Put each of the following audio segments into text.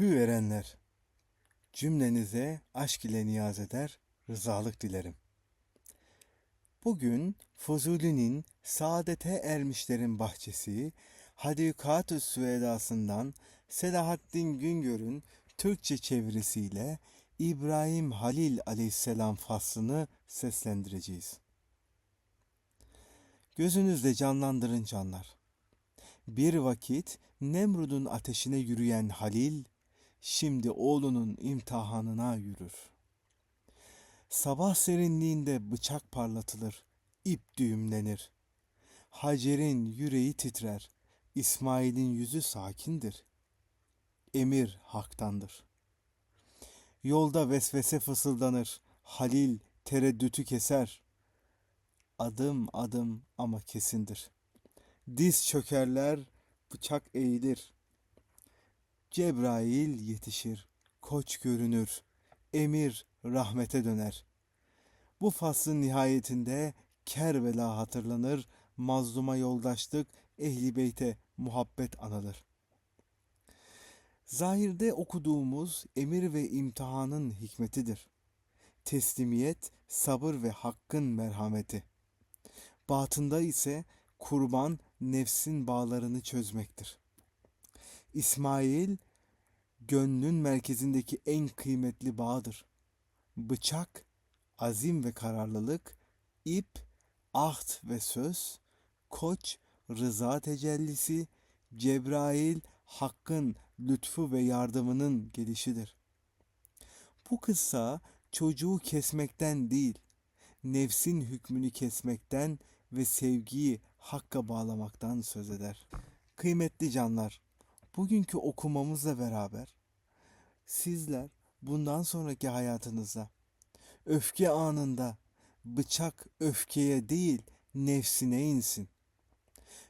Hü erenler, cümlenize aşk ile niyaz eder, rızalık dilerim. Bugün Fuzuli'nin Saadete Ermişlerin Bahçesi, Hadikatü Süedası'ndan Selahaddin Güngör'ün Türkçe çevirisiyle İbrahim Halil Aleyhisselam faslını seslendireceğiz. Gözünüzde canlandırın canlar. Bir vakit Nemrud'un ateşine yürüyen Halil, şimdi oğlunun imtihanına yürür. Sabah serinliğinde bıçak parlatılır, ip düğümlenir. Hacer'in yüreği titrer, İsmail'in yüzü sakindir. Emir haktandır. Yolda vesvese fısıldanır, Halil tereddütü keser. Adım adım ama kesindir. Diz çökerler, bıçak eğilir. Cebrail yetişir, koç görünür, emir rahmete döner. Bu faslın nihayetinde Kerbela hatırlanır, mazluma yoldaşlık, ehli beyte muhabbet anılır. Zahirde okuduğumuz emir ve imtihanın hikmetidir. Teslimiyet, sabır ve hakkın merhameti. Batında ise kurban nefsin bağlarını çözmektir. İsmail gönlün merkezindeki en kıymetli bağdır. Bıçak azim ve kararlılık, ip ahd ve söz, koç rıza tecellisi, Cebrail hakkın lütfu ve yardımının gelişidir. Bu kıssa çocuğu kesmekten değil, nefsin hükmünü kesmekten ve sevgiyi hakka bağlamaktan söz eder. Kıymetli canlar, bugünkü okumamızla beraber sizler bundan sonraki hayatınızda öfke anında bıçak öfkeye değil nefsine insin.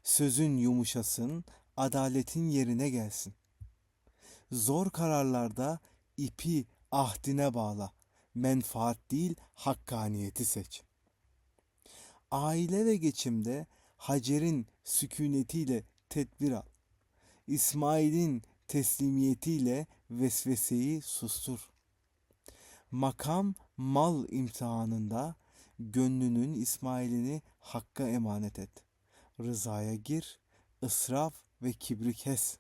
Sözün yumuşasın, adaletin yerine gelsin. Zor kararlarda ipi ahdine bağla. Menfaat değil hakkaniyeti seç. Aile ve geçimde Hacer'in sükunetiyle tedbir al. İsmail'in teslimiyetiyle vesveseyi sustur. Makam mal imtihanında gönlünün İsmail'ini hakka emanet et. Rızaya gir, ısraf ve kibri kes.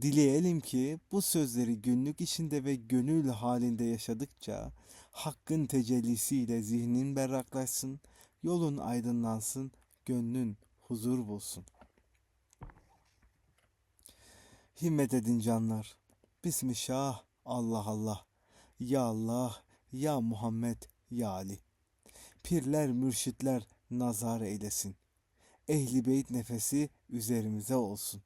Dileyelim ki bu sözleri günlük içinde ve gönül halinde yaşadıkça hakkın tecellisiyle zihnin berraklaşsın, yolun aydınlansın, gönlün huzur bulsun. Himmet edin canlar. Bismillah, Allah Allah. Ya Allah, Ya Muhammed, Ya Ali. Pirler, mürşitler nazar eylesin. Ehli beyt nefesi üzerimize olsun.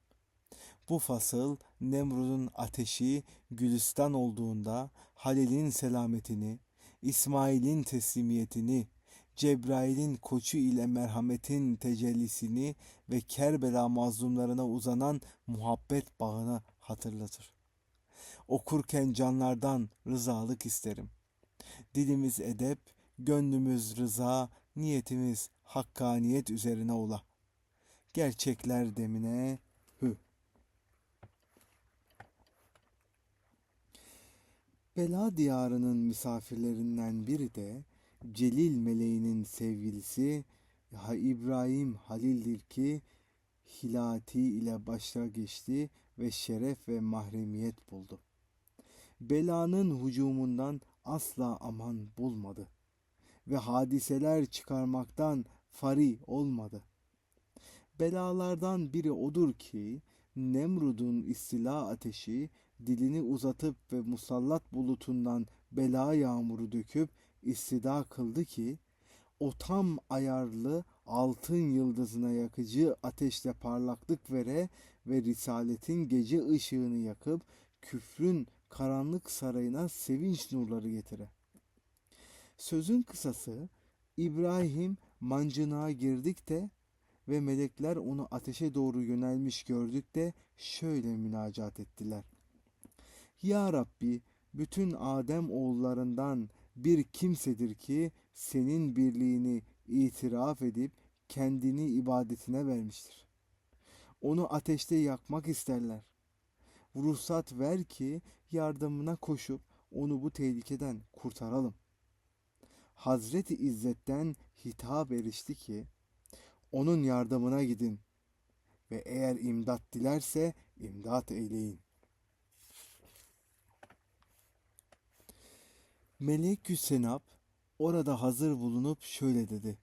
Bu fasıl Nemrud'un ateşi gülistan olduğunda Halil'in selametini, İsmail'in teslimiyetini, Cebrail'in koçu ile merhametin tecellisini ve Kerbela mazlumlarına uzanan muhabbet bağını hatırlatır. Okurken canlardan rızalık isterim. Dilimiz edep, gönlümüz rıza, niyetimiz hakkaniyet üzerine ola. Gerçekler demine hü. Bela diyarının misafirlerinden biri de Celil meleğinin sevgilisi İbrahim Halil'dir ki hilati ile başa geçti ve şeref ve mahremiyet buldu. Belanın hücumundan asla aman bulmadı ve hadiseler çıkarmaktan fari olmadı. Belalardan biri odur ki Nemrud'un istila ateşi dilini uzatıp ve musallat bulutundan bela yağmuru döküp istida kıldı ki o tam ayarlı altın yıldızına yakıcı ateşle parlaklık vere ve risaletin gece ışığını yakıp küfrün karanlık sarayına sevinç nurları getire. Sözün kısası İbrahim mancınığa girdik de ve melekler onu ateşe doğru yönelmiş gördük de şöyle münacat ettiler. Ya Rabbi bütün Adem oğullarından bir kimsedir ki senin birliğini itiraf edip kendini ibadetine vermiştir. Onu ateşte yakmak isterler. ruhsat ver ki yardımına koşup onu bu tehlikeden kurtaralım. Hazreti İzzet'ten hitap erişti ki onun yardımına gidin ve eğer imdat dilerse imdat eyleyin. Melekü Senap orada hazır bulunup şöyle dedi.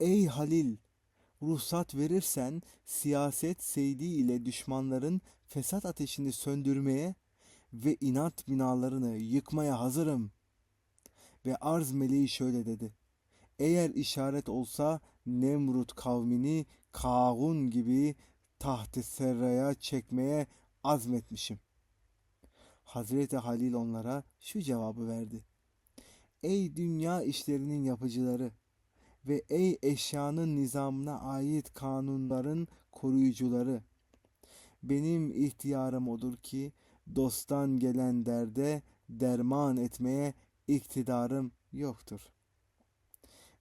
Ey Halil! Ruhsat verirsen siyaset seydi ile düşmanların fesat ateşini söndürmeye ve inat binalarını yıkmaya hazırım. Ve arz meleği şöyle dedi. Eğer işaret olsa Nemrut kavmini Kağun gibi taht-ı serraya çekmeye azmetmişim. Hazreti Halil onlara şu cevabı verdi. Ey dünya işlerinin yapıcıları ve ey eşyanın nizamına ait kanunların koruyucuları! Benim ihtiyarım odur ki dosttan gelen derde derman etmeye iktidarım yoktur.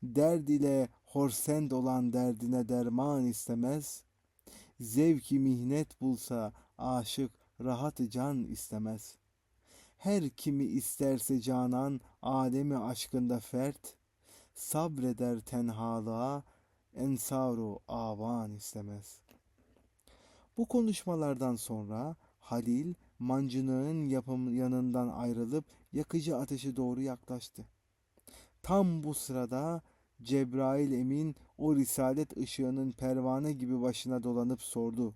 Derd ile horsend olan derdine derman istemez, zevki mihnet bulsa aşık rahat can istemez. Her kimi isterse canan alemi aşkında fert, sabreder tenhalığa, ensaru avan istemez. Bu konuşmalardan sonra Halil mancınığın yapım yanından ayrılıp yakıcı ateşe doğru yaklaştı. Tam bu sırada Cebrail Emin o risalet ışığının pervane gibi başına dolanıp sordu.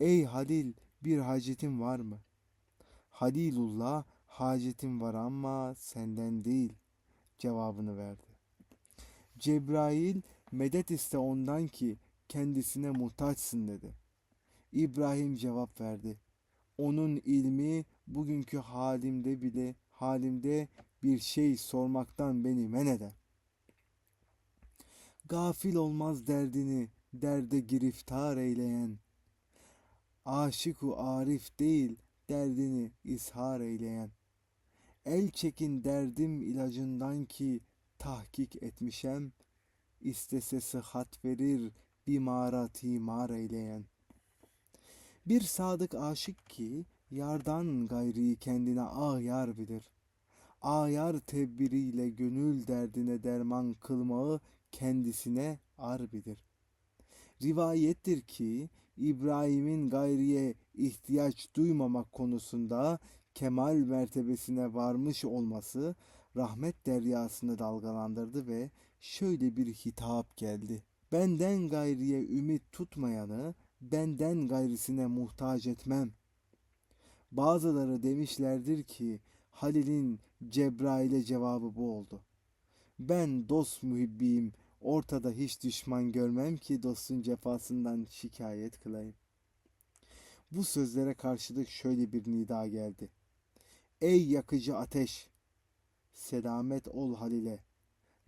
Ey Halil bir hacetin var mı? Halilullah hacetim var ama senden değil cevabını verdi. Cebrail medet iste ondan ki kendisine muhtaçsın dedi. İbrahim cevap verdi. Onun ilmi bugünkü halimde bile halimde bir şey sormaktan beni men eder. Gafil olmaz derdini derde giriftar eyleyen. Aşık-u arif değil derdini ishar eyleyen. El çekin derdim ilacından ki tahkik etmişem. İstese sıhhat verir bimara timar eyleyen. Bir sadık aşık ki yardan gayri kendine ayar bilir. Ayar tedbiriyle gönül derdine derman kılmağı kendisine ar bilir. Rivayettir ki İbrahim'in gayriye ihtiyaç duymamak konusunda kemal mertebesine varmış olması rahmet deryasını dalgalandırdı ve şöyle bir hitap geldi. Benden gayriye ümit tutmayanı benden gayrisine muhtaç etmem. Bazıları demişlerdir ki Halil'in Cebrail'e cevabı bu oldu. Ben dost muhibbiyim, ortada hiç düşman görmem ki dostun cefasından şikayet kılayım. Bu sözlere karşılık şöyle bir nida geldi. Ey yakıcı ateş! Selamet ol Halil'e.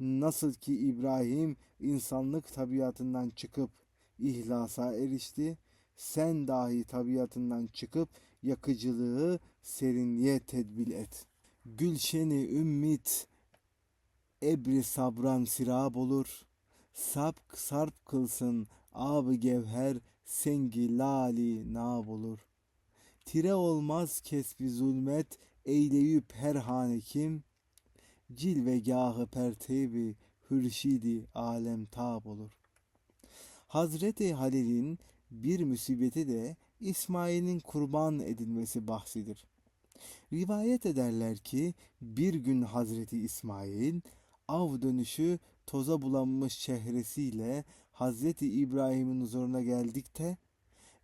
Nasıl ki İbrahim insanlık tabiatından çıkıp ihlasa erişti, sen dahi tabiatından çıkıp yakıcılığı serinliğe tedbil et. Gülşeni ümmit ebri sabran sirab olur. Sapk sarp kılsın ab gevher sengi lali nab olur. Tire olmaz kesbi zulmet eyleyüp her hanekim. Cilvegahı pertebi hürşidi alem tab olur. Hazreti Halil'in bir musibeti de İsmail'in kurban edilmesi bahsidir. Rivayet ederler ki bir gün Hazreti İsmail av dönüşü toza bulanmış çehresiyle Hazreti İbrahim'in huzuruna geldikte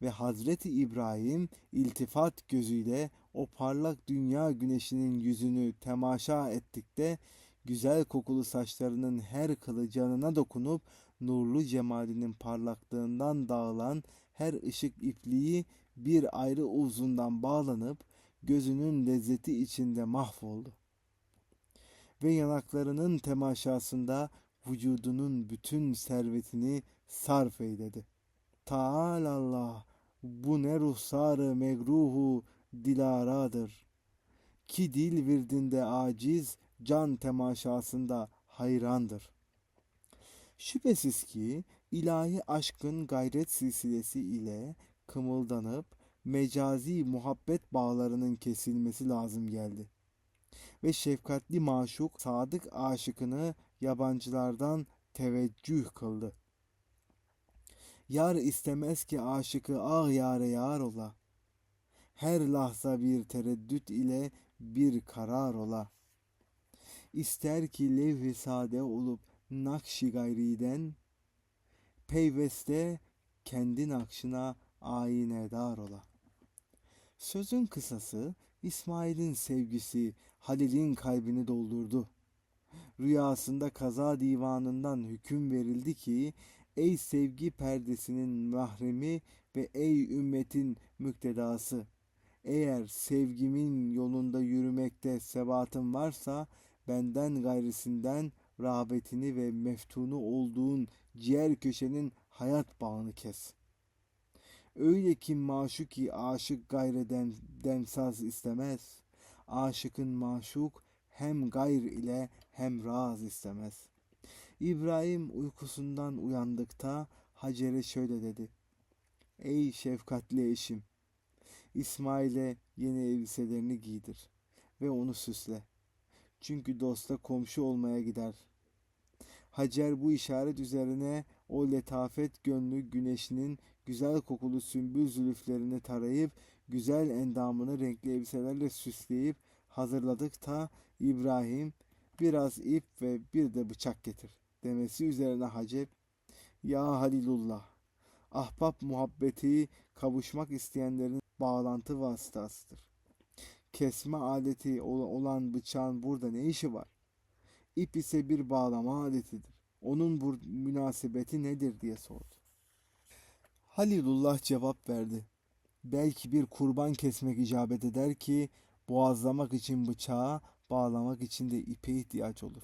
ve Hazreti İbrahim iltifat gözüyle o parlak dünya güneşinin yüzünü temaşa ettikte güzel kokulu saçlarının her kılı canına dokunup nurlu cemalinin parlaklığından dağılan her ışık ipliği bir ayrı uzundan bağlanıp gözünün lezzeti içinde mahvoldu. Ve yanaklarının temaşasında vücudunun bütün servetini sarf eyledi. Taal Allah bu ne ruhsarı megruhu dilaradır. Ki dil virdinde aciz, can temaşasında hayrandır. Şüphesiz ki ilahi aşkın gayret silsilesi ile kımıldanıp mecazi muhabbet bağlarının kesilmesi lazım geldi. Ve şefkatli maşuk sadık aşıkını yabancılardan teveccüh kıldı. Yar istemez ki aşıkı ağ yare yar ola. Her lahza bir tereddüt ile bir karar ola. İster ki levh-i sade olup nakşi gayriden, peyveste kendi nakşına ayinedar ola. Sözün kısası İsmail'in sevgisi Halil'in kalbini doldurdu. Rüyasında kaza divanından hüküm verildi ki ey sevgi perdesinin mahremi ve ey ümmetin müktedası eğer sevgimin yolunda yürümekte sebatın varsa benden gayrisinden rağbetini ve meftunu olduğun ciğer köşenin hayat bağını kes. Öyle ki maşuki aşık gayreden demsaz istemez. Aşıkın maşuk hem gayr ile hem raz istemez. İbrahim uykusundan uyandıkta Hacer'e şöyle dedi. Ey şefkatli eşim! İsmail'e yeni elbiselerini giydir ve onu süsle. Çünkü dosta komşu olmaya gider. Hacer bu işaret üzerine o letafet gönlü güneşinin güzel kokulu sümbül zülüflerini tarayıp güzel endamını renkli elbiselerle süsleyip hazırladık ta İbrahim biraz ip ve bir de bıçak getir demesi üzerine Hacep ya Halilullah ahbap muhabbeti kavuşmak isteyenlerin bağlantı vasıtasıdır. Kesme aleti olan bıçağın burada ne işi var? İp ise bir bağlama aletidir. Onun bu münasebeti nedir diye sordu. Halilullah cevap verdi. Belki bir kurban kesmek icabet eder ki boğazlamak için bıçağa, bağlamak için de ipe ihtiyaç olur.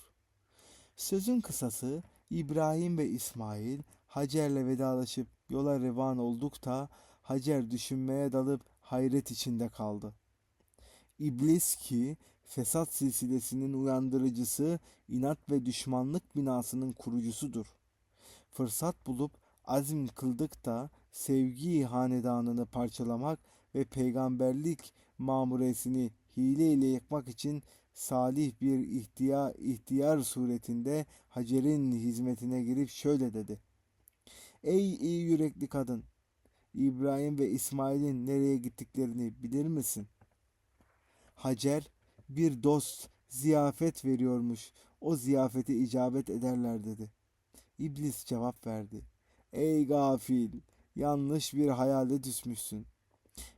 Sözün kısası İbrahim ve İsmail Hacer'le vedalaşıp yola revan oldukta Hacer düşünmeye dalıp hayret içinde kaldı. İblis ki fesat silsilesinin uyandırıcısı, inat ve düşmanlık binasının kurucusudur. Fırsat bulup azim kıldık da sevgi hanedanını parçalamak ve peygamberlik mamuresini hile ile yıkmak için salih bir ihtiyar, ihtiyar suretinde Hacer'in hizmetine girip şöyle dedi. Ey iyi yürekli kadın! İbrahim ve İsmail'in nereye gittiklerini bilir misin? Hacer bir dost ziyafet veriyormuş. O ziyafete icabet ederler dedi. İblis cevap verdi. Ey gafil, yanlış bir hayale düşmüşsün.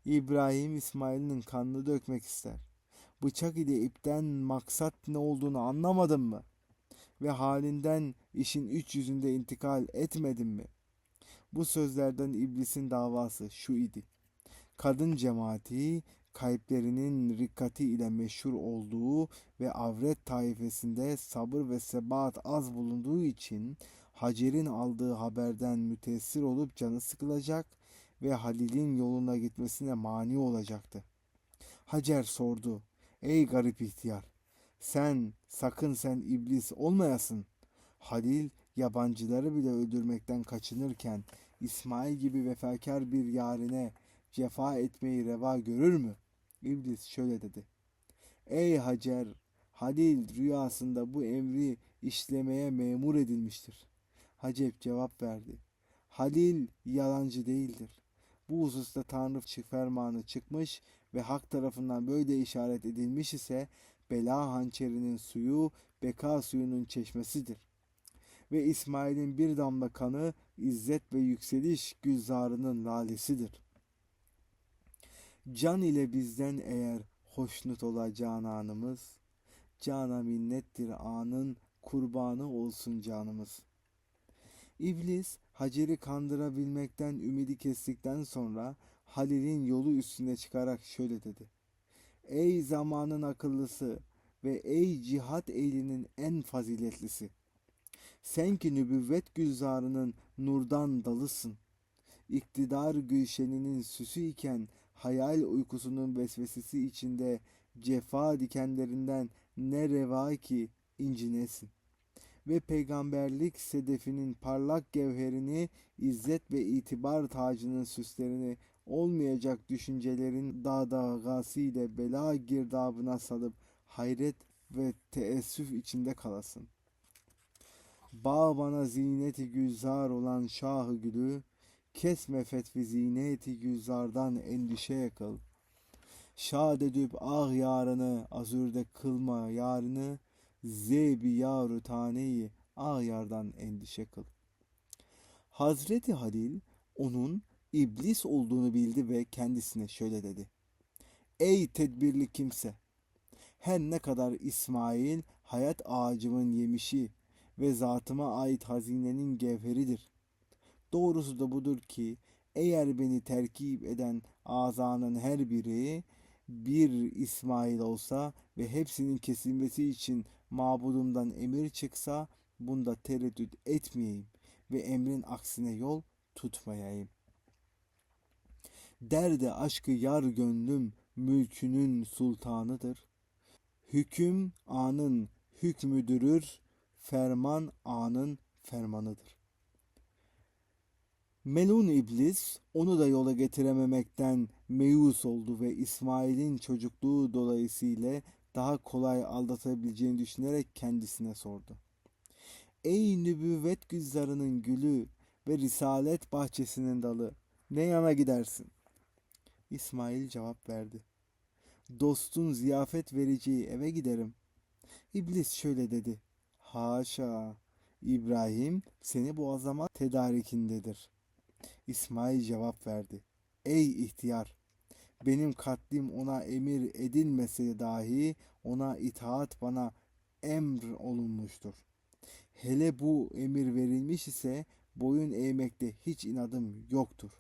İbrahim İsmail'in kanını dökmek ister. Bıçak ile ipten maksat ne olduğunu anlamadın mı? Ve halinden işin üç yüzünde intikal etmedin mi? Bu sözlerden iblisin davası şu idi. Kadın cemaati kalplerinin rikkati ile meşhur olduğu ve avret taifesinde sabır ve sebat az bulunduğu için Hacer'in aldığı haberden müteessir olup canı sıkılacak ve Halil'in yoluna gitmesine mani olacaktı. Hacer sordu. Ey garip ihtiyar! Sen, sakın sen iblis olmayasın. Halil yabancıları bile öldürmekten kaçınırken İsmail gibi vefakar bir yarine cefa etmeyi reva görür mü? İblis şöyle dedi. Ey Hacer! Halil rüyasında bu emri işlemeye memur edilmiştir. Hacep cevap verdi. Halil yalancı değildir. Bu hususta Tanrı fermanı çıkmış ve hak tarafından böyle işaret edilmiş ise bela hançerinin suyu beka suyunun çeşmesidir. Ve İsmail'in bir damla kanı izzet ve yükseliş gülzarının lalesidir. Can ile bizden eğer hoşnut ola cananımız, cana minnettir anın kurbanı olsun canımız. İblis Hacer'i kandırabilmekten ümidi kestikten sonra Halil'in yolu üstüne çıkarak şöyle dedi. Ey zamanın akıllısı ve ey cihat ehlinin en faziletlisi. Sen ki nübüvvet gülzarının nurdan dalısın. İktidar gülşeninin süsü iken hayal uykusunun vesvesesi içinde cefa dikenlerinden ne reva ki incinesin. Ve peygamberlik sedefinin parlak gevherini, izzet ve itibar tacının süslerini olmayacak düşüncelerin dadagası bela girdabına salıp hayret ve teessüf içinde kalasın. Bağ bana ziyneti güzar olan şahı gülü, kesme fetvi ziyneti güzardan endişe yakıl. Şad edip ah yarını, azürde kılma yarını, zebi yaru taneyi ah yardan endişe kıl. Hazreti Halil onun iblis olduğunu bildi ve kendisine şöyle dedi. Ey tedbirli kimse! Her ne kadar İsmail hayat ağacımın yemişi ve zatıma ait hazinenin gevheridir. Doğrusu da budur ki eğer beni terkip eden azanın her biri bir İsmail olsa ve hepsinin kesilmesi için mabudumdan emir çıksa bunda tereddüt etmeyeyim ve emrin aksine yol tutmayayım. Derde aşkı yar gönlüm mülkünün sultanıdır. Hüküm anın hükmüdürür, ferman anın fermanıdır. Melun iblis onu da yola getirememekten meyus oldu ve İsmail'in çocukluğu dolayısıyla daha kolay aldatabileceğini düşünerek kendisine sordu. Ey nübüvvet güzarının gülü ve risalet bahçesinin dalı ne yana gidersin? İsmail cevap verdi. Dostun ziyafet vereceği eve giderim. İblis şöyle dedi. Haşa, İbrahim seni boğazlama tedarikindedir. İsmail cevap verdi. Ey ihtiyar! Benim katlim ona emir edilmese dahi ona itaat bana emr olunmuştur. Hele bu emir verilmiş ise boyun eğmekte hiç inadım yoktur.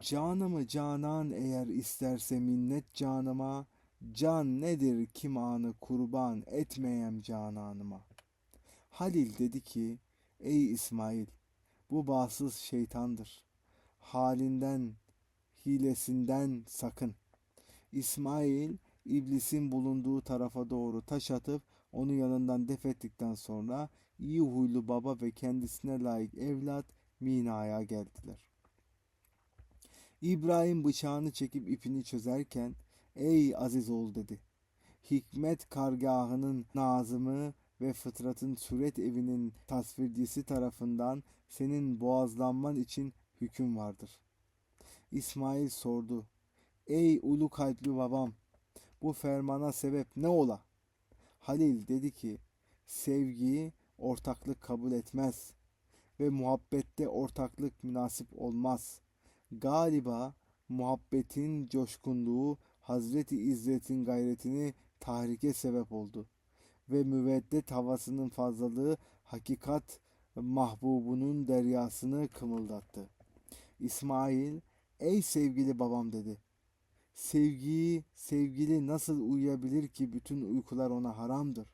Canımı canan eğer isterse minnet canıma, can nedir kim anı kurban etmeyem cananıma. Halil dedi ki, ey İsmail, bu bağsız şeytandır. Halinden, hilesinden sakın. İsmail, iblisin bulunduğu tarafa doğru taş atıp onu yanından def ettikten sonra iyi huylu baba ve kendisine layık evlat Mina'ya geldiler. İbrahim bıçağını çekip ipini çözerken ey aziz ol dedi. Hikmet kargahının nazımı ve fıtratın suret evinin tasvircisi tarafından senin boğazlanman için hüküm vardır. İsmail sordu. Ey ulu kalpli babam, bu fermana sebep ne ola? Halil dedi ki, sevgiyi ortaklık kabul etmez ve muhabbette ortaklık münasip olmaz. Galiba muhabbetin coşkunluğu Hazreti İzzet'in gayretini tahrike sebep oldu ve müveddet havasının fazlalığı hakikat mahbubunun deryasını kımıldattı. İsmail, ey sevgili babam dedi. Sevgiyi, sevgili nasıl uyuyabilir ki bütün uykular ona haramdır?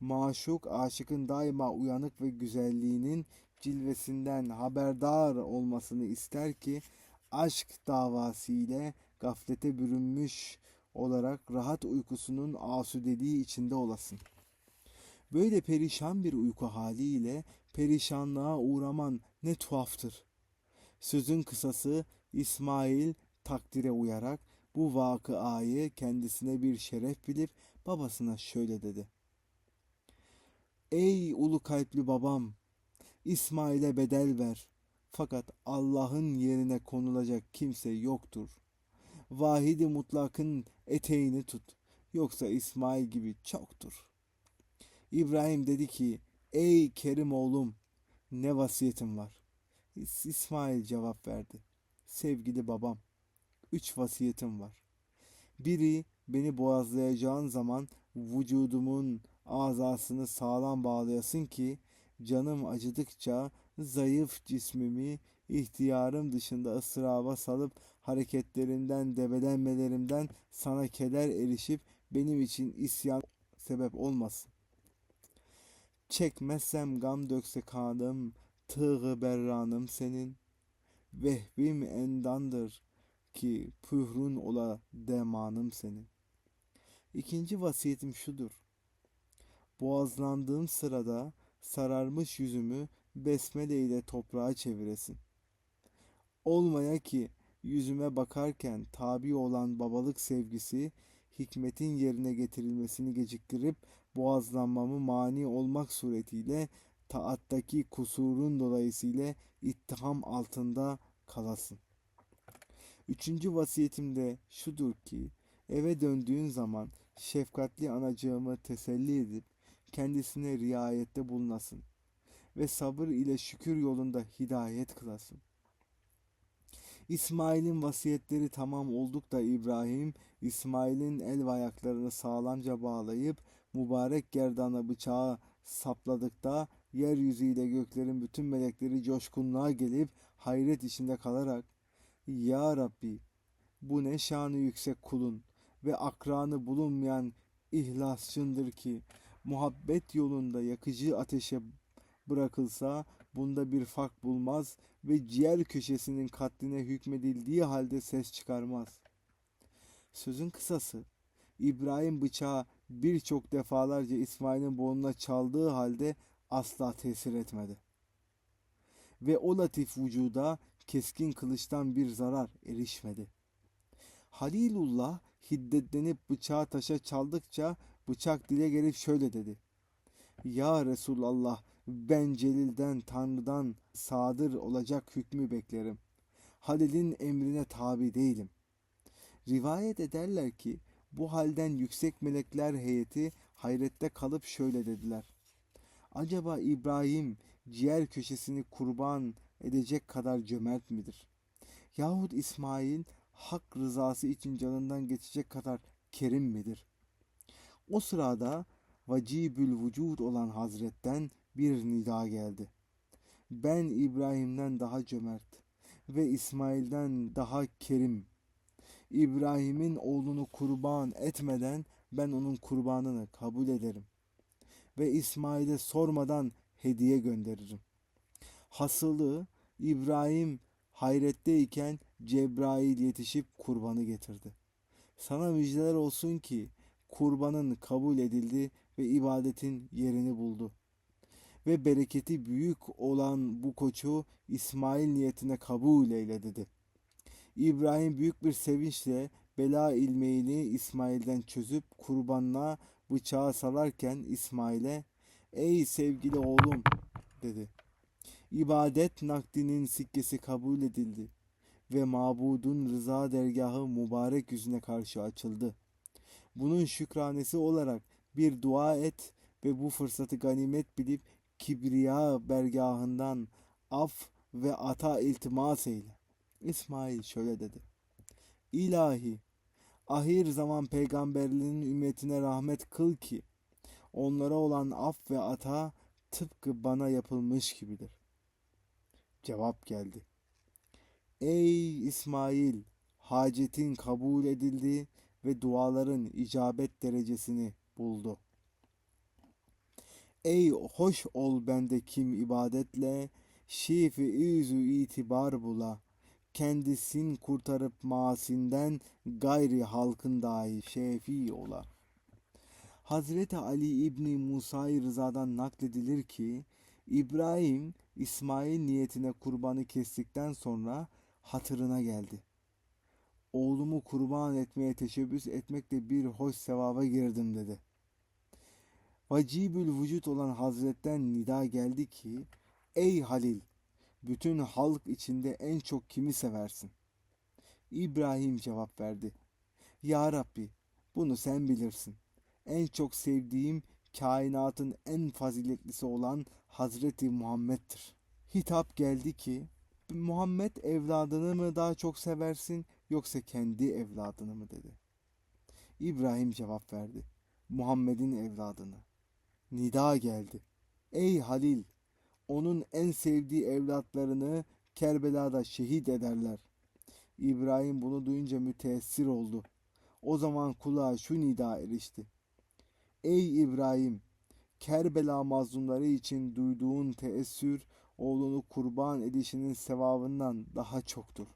Maşuk, aşıkın daima uyanık ve güzelliğinin cilvesinden haberdar olmasını ister ki aşk davası ile gaflete bürünmüş olarak rahat uykusunun asudeliği içinde olasın. Böyle perişan bir uyku haliyle perişanlığa uğraman ne tuhaftır. Sözün kısası İsmail takdire uyarak bu vakıayı kendisine bir şeref bilip babasına şöyle dedi. Ey ulu kalpli babam, İsmail'e bedel ver. Fakat Allah'ın yerine konulacak kimse yoktur. Vahidi mutlakın eteğini tut. Yoksa İsmail gibi çoktur. İbrahim dedi ki, ey Kerim oğlum, ne vasiyetim var? İsmail cevap verdi. Sevgili babam, üç vasiyetim var. Biri beni boğazlayacağın zaman vücudumun azasını sağlam bağlayasın ki canım acıdıkça zayıf cismimi ihtiyarım dışında ısraba salıp hareketlerimden, debelenmelerimden sana keder erişip benim için isyan sebep olmasın. Çekmezsem gam dökse kanım, tığı berranım senin. Vehbim endandır ki pührün ola demanım senin. İkinci vasiyetim şudur. Boğazlandığım sırada sararmış yüzümü besmele ile toprağa çeviresin. Olmaya ki yüzüme bakarken tabi olan babalık sevgisi hikmetin yerine getirilmesini geciktirip boğazlanmamı mani olmak suretiyle taattaki kusurun dolayısıyla ittiham altında kalasın. Üçüncü vasiyetimde şudur ki eve döndüğün zaman şefkatli anacığımı teselli edip kendisine riayette bulunasın ve sabır ile şükür yolunda hidayet kılasın. İsmail'in vasiyetleri tamam olduk da İbrahim, İsmail'in el ve ayaklarını sağlamca bağlayıp mübarek gerdana bıçağı sapladıkta yeryüzüyle göklerin bütün melekleri coşkunluğa gelip hayret içinde kalarak Ya Rabbi bu ne şanı yüksek kulun ve akranı bulunmayan ihlasçındır ki muhabbet yolunda yakıcı ateşe bırakılsa bunda bir fark bulmaz ve ciğer köşesinin katline hükmedildiği halde ses çıkarmaz. Sözün kısası İbrahim bıçağı birçok defalarca İsmail'in boynuna çaldığı halde asla tesir etmedi. Ve o latif vücuda keskin kılıçtan bir zarar erişmedi. Halilullah hiddetlenip bıçağı taşa çaldıkça bıçak dile gelip şöyle dedi. Ya Resulallah ben Celil'den Tanrı'dan sadır olacak hükmü beklerim. Halil'in emrine tabi değilim. Rivayet ederler ki bu halden yüksek melekler heyeti hayrette kalıp şöyle dediler. Acaba İbrahim ciğer köşesini kurban edecek kadar cömert midir? Yahut İsmail hak rızası için canından geçecek kadar kerim midir? O sırada vacibül vücud olan Hazret'ten bir nida geldi. Ben İbrahim'den daha cömert ve İsmail'den daha kerim. İbrahim'in oğlunu kurban etmeden ben onun kurbanını kabul ederim. Ve İsmail'e sormadan hediye gönderirim. Hasılı İbrahim hayretteyken Cebrail yetişip kurbanı getirdi. Sana müjdeler olsun ki kurbanın kabul edildi ve ibadetin yerini buldu. Ve bereketi büyük olan bu koçu İsmail niyetine kabul eyle dedi. İbrahim büyük bir sevinçle bela ilmeğini İsmail'den çözüp kurbanına bıçağı salarken İsmail'e ''Ey sevgili oğlum'' dedi. İbadet nakdinin sikkesi kabul edildi ve mabudun rıza dergahı mübarek yüzüne karşı açıldı. Bunun şükranesi olarak bir dua et ve bu fırsatı ganimet bilip kibriya bergahından af ve ata iltimas eyle. İsmail şöyle dedi. İlahi, ahir zaman peygamberliğinin ümmetine rahmet kıl ki onlara olan af ve ata tıpkı bana yapılmış gibidir. Cevap geldi. Ey İsmail, hacetin kabul edildi ve duaların icabet derecesini buldu. Ey hoş ol bende kim ibadetle, şifi yüzü itibar bula. Kendisin kurtarıp masinden gayri halkın dahi şefi ola. Hazreti Ali İbni Musa Rıza'dan nakledilir ki İbrahim İsmail niyetine kurbanı kestikten sonra hatırına geldi. Oğlumu kurban etmeye teşebbüs etmekle bir hoş sevaba girdim dedi. Vacibül vücut olan Hazretten nida geldi ki Ey Halil bütün halk içinde en çok kimi seversin? İbrahim cevap verdi. Ya Rabbi bunu sen bilirsin. En çok sevdiğim kainatın en faziletlisi olan Hazreti Muhammed'dir. Hitap geldi ki Muhammed evladını mı daha çok seversin yoksa kendi evladını mı dedi. İbrahim cevap verdi. Muhammed'in evladını. Nida geldi. Ey Halil onun en sevdiği evlatlarını Kerbela'da şehit ederler. İbrahim bunu duyunca müteessir oldu. O zaman kulağa şu nida erişti. Ey İbrahim! Kerbela mazlumları için duyduğun teessür oğlunu kurban edişinin sevabından daha çoktur.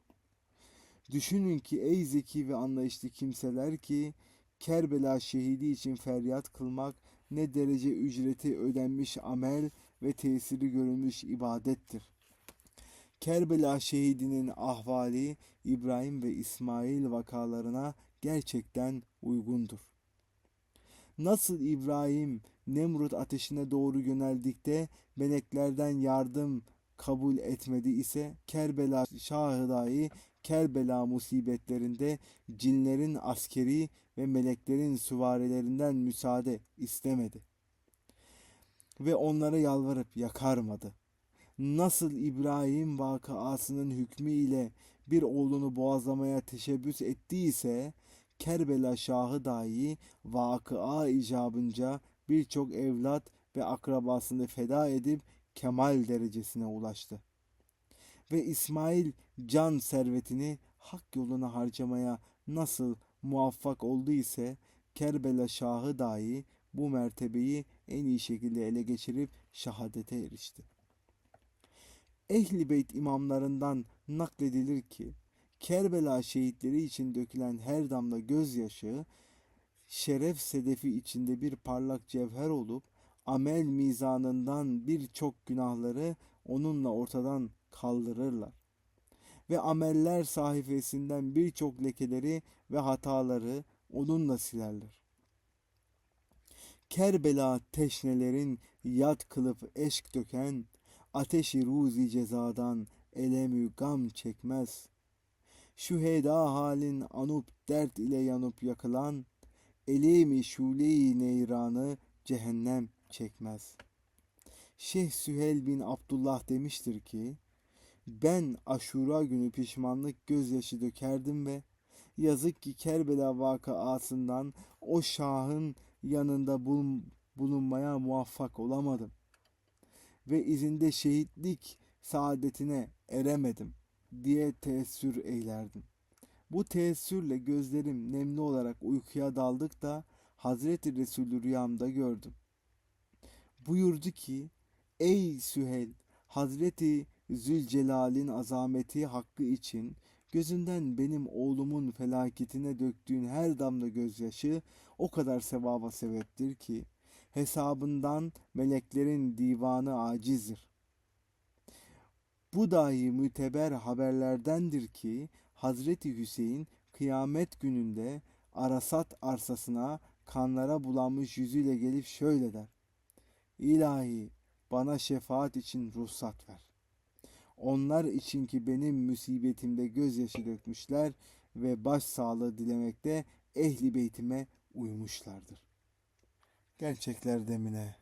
Düşünün ki ey zeki ve anlayışlı kimseler ki Kerbela şehidi için feryat kılmak ne derece ücreti ödenmiş amel ve tesiri görülmüş ibadettir. Kerbela şehidinin ahvali İbrahim ve İsmail vakalarına gerçekten uygundur. Nasıl İbrahim Nemrut ateşine doğru yöneldikte meleklerden yardım kabul etmedi ise Kerbela Şahı dahi Kerbela musibetlerinde cinlerin askeri ve meleklerin süvarilerinden müsaade istemedi. Ve onlara yalvarıp yakarmadı. Nasıl İbrahim vakasının hükmü ile bir oğlunu boğazlamaya teşebbüs ettiyse Kerbela Şahı dahi vakıa icabınca birçok evlat ve akrabasını feda edip kemal derecesine ulaştı. Ve İsmail can servetini hak yoluna harcamaya nasıl muvaffak oldu ise Kerbela Şahı dahi bu mertebeyi en iyi şekilde ele geçirip şahadete erişti. Ehli Beyt imamlarından nakledilir ki Kerbela şehitleri için dökülen her damla gözyaşı şeref sedefi içinde bir parlak cevher olup amel mizanından birçok günahları onunla ortadan kaldırırlar. Ve ameller sayfasından birçok lekeleri ve hataları onunla silerler. Kerbela teşnelerin yad kılıp eşk döken, ateşi ruzi cezadan elemü gam çekmez. Şu heda halin anup dert ile yanıp yakılan, elimi şule-i neyranı cehennem çekmez. Şeyh Süheyl bin Abdullah demiştir ki, ben aşura günü pişmanlık gözyaşı dökerdim ve yazık ki Kerbela vakasından o şahın yanında bulun, bulunmaya muvaffak olamadım. Ve izinde şehitlik saadetine eremedim diye teessür eylerdim. Bu teessürle gözlerim nemli olarak uykuya daldık da Hazreti Resulü rüyamda gördüm. Buyurdu ki, Ey Süheyl, Hazreti Zülcelal'in azameti hakkı için gözünden benim oğlumun felaketine döktüğün her damla gözyaşı o kadar sevaba sebeptir ki hesabından meleklerin divanı acizdir. Bu dahi müteber haberlerdendir ki Hazreti Hüseyin kıyamet gününde Arasat arsasına kanlara bulanmış yüzüyle gelip şöyle der. İlahi bana şefaat için ruhsat ver. Onlar için ki benim musibetimde gözyaşı dökmüşler ve baş sağlığı dilemekte ehli beytime uymuşlardır. Gerçekler demine